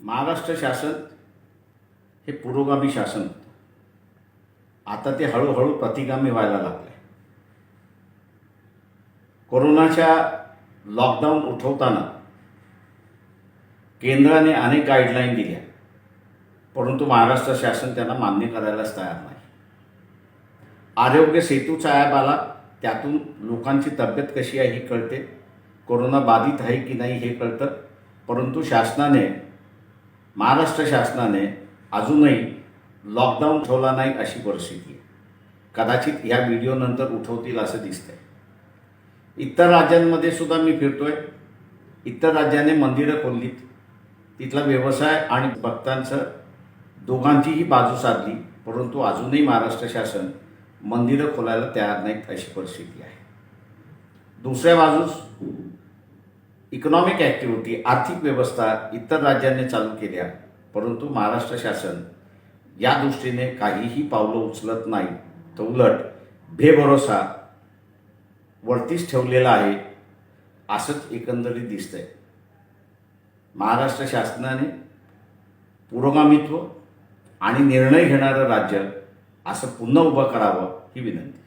महाराष्ट्र शासन हे पुरोगामी शासन. होतं आता ते हळूहळू प्रतिगामी व्हायला लागले. कोरोनाच्या लॉकडाऊन उठवताना केंद्राने अनेक गाईडलाईन दिल्या. परंतु महाराष्ट्र शासन त्यांना मान्य करायलाच तयार नाही. आरोग्य सेतूचा ॲप आला त्यातून लोकांची तब्येत कशी आहे ही कळते. कोरोना बाधित आहे की नाही हे कळतं. परंतु शासनाने महाराष्ट्र शासनाने अजूनही लॉकडाऊन ठेवला नाही अशी परिस्थिती कदाचित ह्या व्हिडिओनंतर उठवतील असं दिसतंय. इतर राज्यांमध्ये सुद्धा मी फिरतोय. इतर राज्याने मंदिरं खोललीत. तिथला व्यवसाय आणि भक्तांचं दोघांचीही बाजू साधली परंतु अजूनही महाराष्ट्र शासन मंदिरं खोलायला तयार नाहीत अशी परिस्थिती आहे. दुसऱ्या बाजूस इकॉनॉमिक ॲक्टिव्हिटी आर्थिक व्यवस्था इतर राज्यांनी चालू केल्या परंतु महाराष्ट्र शासन या दृष्टीने काहीही पावलं उचलत नाही. तर उलट बेभरोसा वरतीच ठेवलेला आहे असंच एकंदरीत दिसतंय. महाराष्ट्र शासनाने पुरोगामित्व आणि निर्णय घेणारं राज्य असं पुन्हा उभं करावं ही विनंती.